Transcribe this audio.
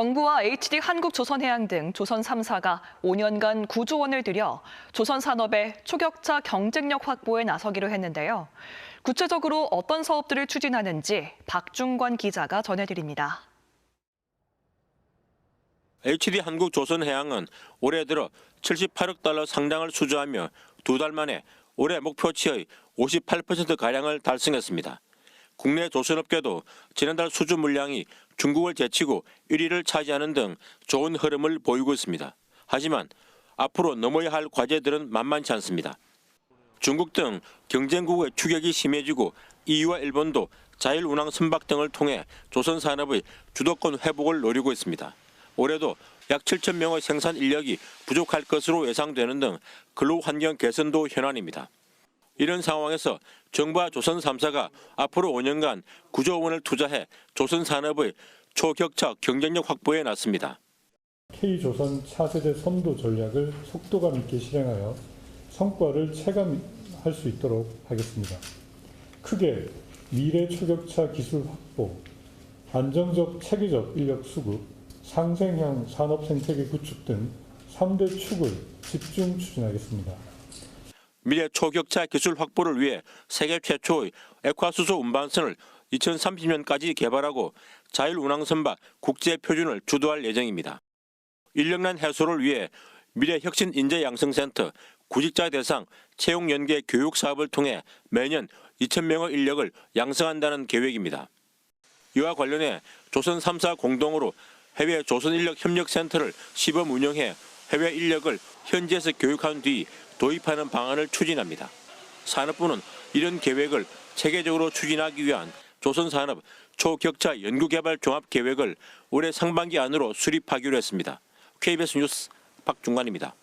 정부와 HD 한국조선해양 등 조선 3사가 5년간 9조 원을 들여 조선 산업의 초격차 경쟁력 확보에 나서기로 했는데요. 구체적으로 어떤 사업들을 추진하는지 박중관 기자가 전해드립니다. HD 한국조선해양은 올해 들어 78억 달러 상당을 수주하며 두 달 만에 올해 목표치의 58%가량을 달성했습니다. 국내 조선업계도 지난달 수주 물량이 중국을 제치고 1위를 차지하는 등 좋은 흐름을 보이고 있습니다. 하지만 앞으로 넘어야 할 과제들은 만만치 않습니다. 중국 등 경쟁국의 추격이 심해지고 EU와 일본도 자율 운항 선박 등을 통해 조선 산업의 주도권 회복을 노리고 있습니다. 올해도 약 7천 명의 생산 인력이 부족할 것으로 예상되는 등 근로 환경 개선도 현안입니다. 이런 상황에서 정부와 조선 3사가 앞으로 5년간 9조 원을 투자해 조선 산업의 초격차 경쟁력 확보에 나섭니다. K조선 차세대 선도 전략을 속도감 있게 실행하여 성과를 체감할 수 있도록 하겠습니다. 크게 미래 초격차 기술 확보, 안정적 체계적 인력 수급, 상생형 산업 생태계 구축 등 3대 축을 집중 추진하겠습니다. 미래 초격차 기술 확보를 위해 세계 최초의 액화수소 운반선을 2030년까지 개발하고 자율 운항 선박 국제 표준을 주도할 예정입니다. 인력난 해소를 위해 미래 혁신 인재 양성센터 구직자 대상 채용 연계 교육 사업을 통해 매년 2,000명의 인력을 양성한다는 계획입니다. 이와 관련해 조선 3사 공동으로 해외 조선 인력 협력 센터를 시범 운영해 해외 인력을 현지에서 교육한 뒤 도입하는 방안을 추진합니다. 산업부는 이런 계획을 체계적으로 추진하기 위한 조선산업 초격차 연구개발 종합 계획을 올해 상반기 안으로 수립하기로 했습니다. KBS 뉴스 박중관입니다.